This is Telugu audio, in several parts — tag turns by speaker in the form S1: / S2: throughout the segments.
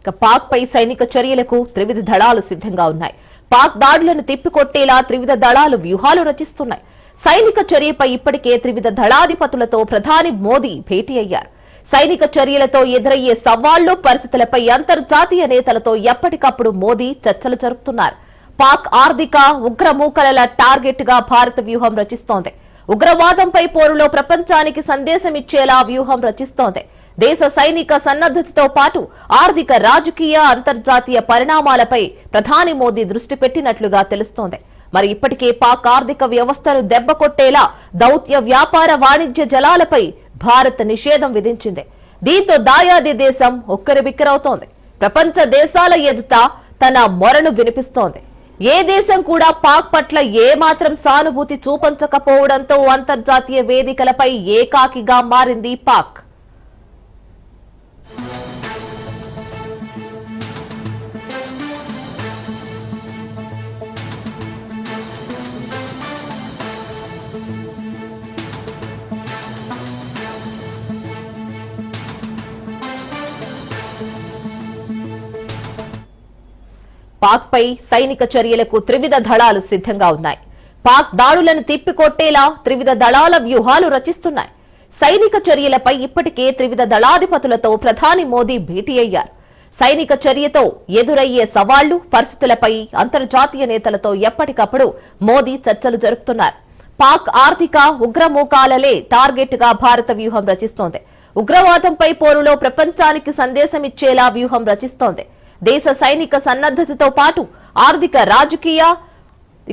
S1: ఇక పాక్ పై సైనిక చర్యలకు త్రివిధ దళాలు సిద్ధంగా ఉన్నాయి. పాక్ దాడులను తిప్పికొట్టేలా త్రివిధ దళాలు వ్యూహాలు రచిస్తున్నాయి. సైనిక చర్యపై ఇప్పటికే త్రివిధ దళాధిపతులతో ప్రధాని మోదీ భేటీ అయ్యారు. సైనిక చర్యలతో ఎదురయ్యే సవాళ్ళు పరిస్థితులపై అంతర్జాతీయ నేతలతో ఎప్పటికప్పుడు మోదీ చర్చలు జరుపుతున్నారు. పాక్ ఆర్థిక ఉగ్రమూకల టార్గెట్గా భారత వ్యూహం రచిస్తోంది. ఉగ్రవాదంపై పోరులో ప్రపంచానికి సందేశం ఇచ్చేలా వ్యూహం రచిస్తోంది. దేశ సైనిక సన్నద్దతతో పాటు ఆర్థిక రాజకీయ అంతర్జాతీయ పరిణామాలపై ప్రధాని మోదీ దృష్టి పెట్టినట్లుగా తెలుస్తోంది. మరి ఇప్పటికే పాక్ ఆర్థిక వ్యవస్థను దెబ్బకొట్టేలా దౌత్య వ్యాపార వాణిజ్య జలాలపై భారత్ నిషేధం విధించింది. దీంతో దాయాది దేశం ఉక్కిరిబిక్కిరవుతోంది. ప్రపంచ దేశాల ఎదుట తన మొరను వినిపిస్తోంది. ఏ దేశం కూడా పాక్ పట్ల ఏ మాత్రం సానుభూతి చూపించకపోవడంతో అంతర్జాతీయ వేదికలపై ఏకాకిగా మారింది పాక్. పాక్ పై సైనిక చర్యలకు త్రివిధ దళాలు సిద్ధంగా ఉన్నాయి. పాక్ దాడులను తిప్పికొట్టేలా త్రివిధ దళాల వ్యూహాలు రచిస్తున్నాయి. సైనిక చర్యలపై ఇప్పటికే త్రివిధ దళాధిపతులతో ప్రధాని మోదీ భేటీ అయ్యారు. సైనిక చర్యతో ఎదురయ్యే సవాళ్ళు పరిస్థితులపై అంతర్జాతీయ నేతలతో ఎప్పటికప్పుడు మోదీ చర్చలు జరుపుతున్నారు. పాక్ ఆర్థిక ఉగ్రమూకాలలే టార్గెట్గా భారత వ్యూహం రచిస్తోంది. ఉగ్రవాదంపై పోరులో ప్రపంచానికి సందేశం ఇచ్చేలా వ్యూహం రచిస్తోంది. దేశ సైనిక సన్నద్దతతో పాటు ఆర్థిక రాజకీయ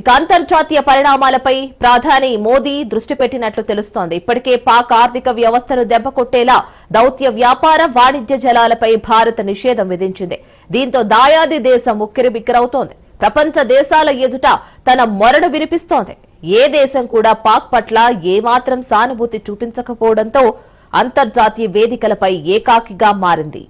S1: ఇక అంతర్జాతీయ పరిణామాలపై ప్రధాని మోదీ దృష్టి పెట్టినట్లు తెలుస్తోంది. ఇప్పటికే పాక్ ఆర్థిక వ్యవస్థను దెబ్బకొట్టేలా దౌత్య వ్యాపార వాణిజ్య జలాలపై భారత్ నిషేధం విధించింది. దీంతో దాయాది దేశం ఉక్కిరిబిక్కిరవుతోంది. ప్రపంచ దేశాల ఎదుట తన మొరడు వినిపిస్తోంది. ఏ దేశం కూడా పాక్ పట్ల ఏమాత్రం సానుభూతి చూపించకపోవడంతో అంతర్జాతీయ వేదికలపై ఏకాకిగా మారింది.